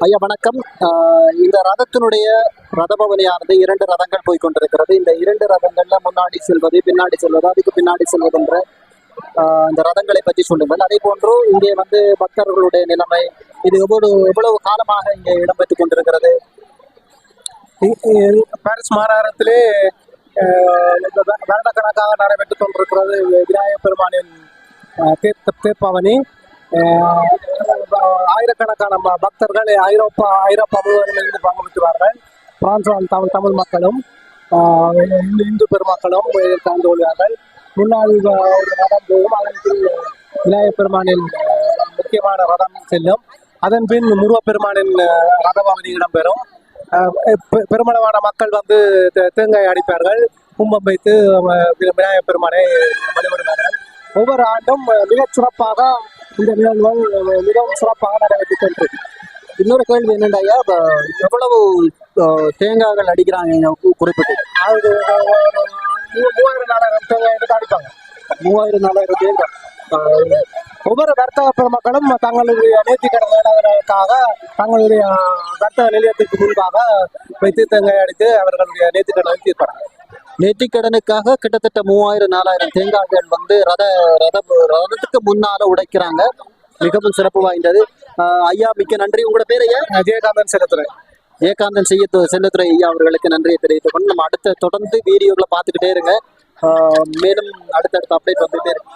ஐயா வணக்கம். இந்த ரதத்தினுடைய ரதபவனியானது இரண்டு ரதங்கள் போய் கொண்டிருக்கிறது இந்த இரண்டு ரதங்கள்ல முன்னாடி செல்வது பின்னாடி செல்வது அதுக்கு பின்னாடி செல்வது என்ற இந்த ரதங்களை பற்றி சொல்லுங்கள். அதே போன்று இங்கே வந்து பக்தர்களுடைய நிலைமை இது எவ்வளவு எவ்வளவு காலமாக இங்கே இடம்பெற்றுக் கொண்டிருக்கிறது? பாரிஸ் மாநகரத்திலே வருடக்கணக்காக நடைபெற்றுக் கொண்டிருக்கிறது விநாயகப் பெருமானின் அஹ், ஆயிரக்கணக்கான பக்தர்கள் ஐரோப்பா ஐரோப்பா முழுவதும் இருந்து பங்கு பிரான்ஸ் தமிழ் தமிழ் மக்களும் இந்து பெருமக்களும் கலந்து கொள்வார்கள் முன்னாள் ஒரு ரதம் போகும். அதன் பின் விநாயகப் பெருமானின் முக்கியமான ரதம் செல்லும். அதன் பின் முருகப்பெருமானின் அஹ், ரதபவனி இடம்பெறும். பெருமளவான மக்கள் வந்து தேங்காய் அடிப்பார்கள். கும்பம் வைத்து விநாயகப் பெருமானை வழிபடுவார்கள். ஒவ்வொரு ஆண்டும் மிகச் சிறப்பாக இந்த நிகழ்வுகள் மிகவும் சிறப்பாக நடைபெற்றுக் கொண்டிருக்கு இன்னொரு கேள்வி என்னண்டா ஐயா இப்ப எவ்வளவு தேங்காய்கள் அடிக்கிறாங்க குறிப்பிட்டு அது மூவாயிரம் நாலாயிரம் தேங்காய் எடுத்து அடிப்பாங்க. மூவாயிரம் நாலாயிரம் தேங்காய் ஒவ்வொரு வர்த்தக பெருமக்களும் தங்களுடைய நேர்த்திக்கடன் நேடுவதற்காக தங்களுடைய வர்த்தக நிலையத்துக்கு முன்பாக வைத்து தேங்காய் அடித்து அவர்களுடைய நேர்த்திக்கடனை தீர்ப்பார்கள் நேர்த்திக்கடனுக்காக கிட்டத்தட்ட மூவாயிரம் நாலாயிரம் தேங்காய்கள் வந்து ரத ரத ரதத்துக்கு முன்னால உடைக்கிறாங்க. மிகவும் சிறப்பு வாய்ந்தது. ஐயா மிக்க நன்றி. உங்களோட பேர் ஐயா? ஜெயகாந்தன் செலுத்துறேன் ஏகாந்தன் செய்ய செல்லத்துறை ஐயா அவர்களுக்கு நன்றியை தெரிவித்துக் கொண்டு நம்ம அடுத்த தொடர்ந்து வீடியோக்களை பார்த்துக்கிட்டே இருங்க. மேலும் அடுத்தடுத்த அப்டேட் வந்துட்டே இருக்கு.